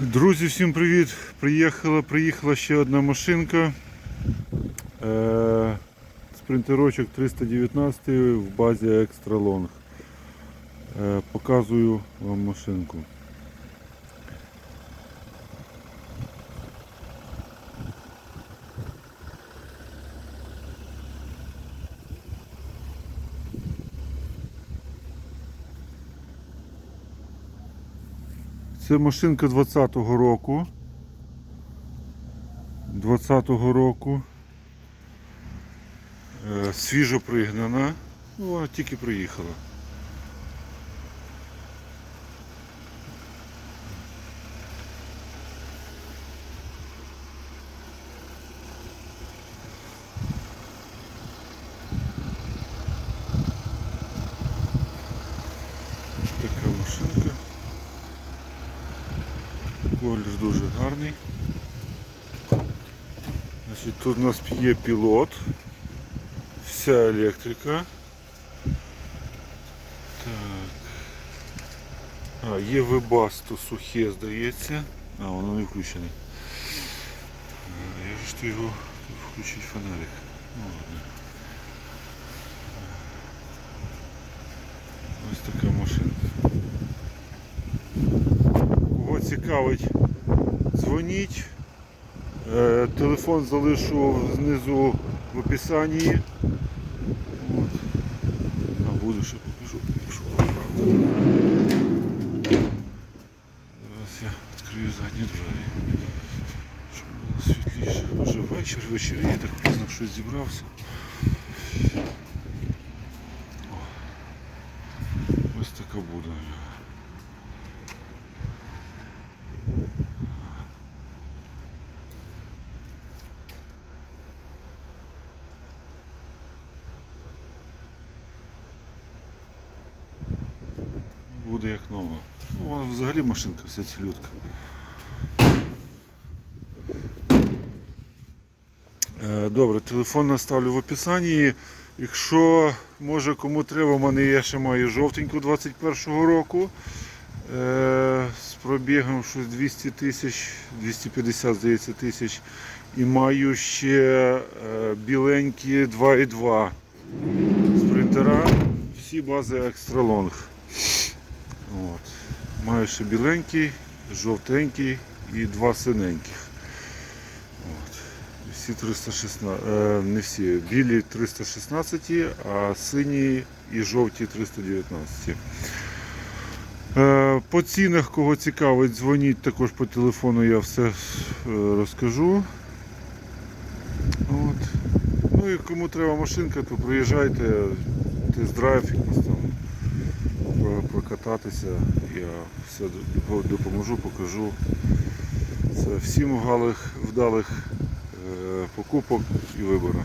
Друзі, всім привіт! Приїхала, приїхала ще одна машинка. Е, спринтерочок 319 в базі Extra Long. Е, показую вам машинку. Це машинка 20-го року. 20-го року. Е, свіжо пригнана. Ну, вона тільки приїхала. Така машинка. Колір дуже гарний. Значить, тут у нас є пілот, вся електрика. Так. А, є вебасто сухе, здається. А, воно не включене. Як ж ти його включить фонарик? Ну ладно. Ось така машинка. Кого цікавить, дзвоніть. Е, Телефон залишу знизу в описанні. А буду ще покажу, правда. Зараз я відкрию задні двері. Щоб було світліше. Вже вечір, вечір, я так пізно щось зібрався. О. Ось така буде. Буде як нова. Ну, вона взагалі машинка вся цілютка. Е, Добре, телефон наставлю в описанні. Якщо може кому треба, в мене є ще маю жовтеньку 21-го року. Е, з пробігом щось 200 тисяч, 250 здається тисяч. І маю ще е, біленькі 2,2 спринтера. Всі бази Extra Long. От. Маю ще біленький, жовтенький і два синеньких. От. Всі 316, е, не всі, білі 316, а сині і жовті 319. Е, по цінах, кого цікавить, дзвоніть також по телефону, я все е, розкажу. От. Ну і кому треба машинка, то приїжджайте, тест-драйв якийсь там прокататися. Я все допоможу, покажу. Це всім вдалих, е, покупок і вибору.